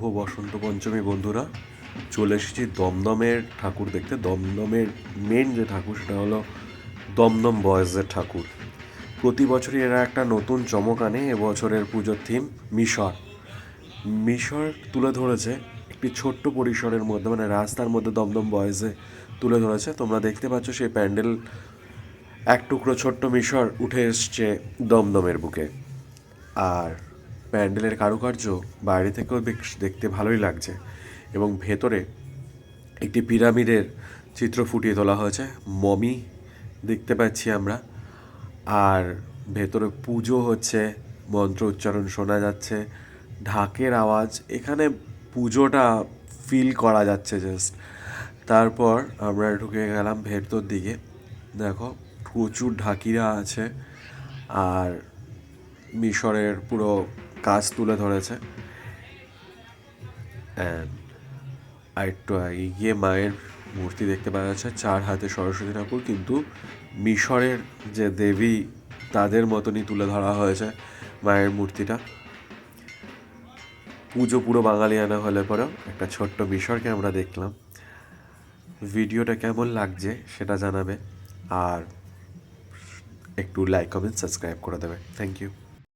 শুভ বসন্ত পঞ্চমী বন্ধুরা। চলে এসেছি দমদমের ঠাকুর দেখতে। দমদমের মেন যে ঠাকুর সেটা হলো দমদম বয়েজের ঠাকুর। প্রতি বছরই এরা একটা নতুন চমক আনে এবছরের পুজোর থিম মিশর। মিশর তুলে ধরেছে একটি ছোট্ট পরিসরের মধ্যে মানে রাস্তার মধ্যে দমদম বয়েজে তুলে ধরেছে। তোমরা দেখতে পাচ্ছ সেই প্যান্ডেল এক টুকরো ছোট্ট মিশর উঠে এসছে দমদমের বুকে। আর প্যান্ডেলের কারুকার্য বাইরে থেকেও বেশ দেখতে ভালোই লাগছে এবং ভেতরে একটি পিরামিডের চিত্র ফুটিয়ে তোলা হয়েছে, মমি দেখতে পাচ্ছি আমরা। আর ভেতরে পুজো হচ্ছে, মন্ত্র উচ্চারণ শোনা যাচ্ছে, ঢাকের আওয়াজ, এখানে পুজোটা ফিল করা যাচ্ছে জাস্ট তারপর আমরা ঢুকে গেলাম ভেতর দিকে। দেখো, প্রচুর ঢাকিরা আছে, আর মিশরের পুরো কাজ তুলে ধরেছে। অ্যান্ড এগিয়ে মায়ের মূর্তি দেখতে পাওয়া যাচ্ছে, চার হাতে সরস্বতী ঠাকুর, কিন্তু মিশরের যে দেবী, তাদের মতনই তুলে ধরা হয়েছে মায়ের মূর্তিটা। পুজো পুরো বাঙালিয়ানা হলে পরেও একটা ছোট্ট মিশরকে আমরা দেখলাম। ভিডিওটা কেমন লাগছে সেটা জানাবে, আর একটু লাইক কমেন্ট সাবস্ক্রাইব করে দেবে। Thank you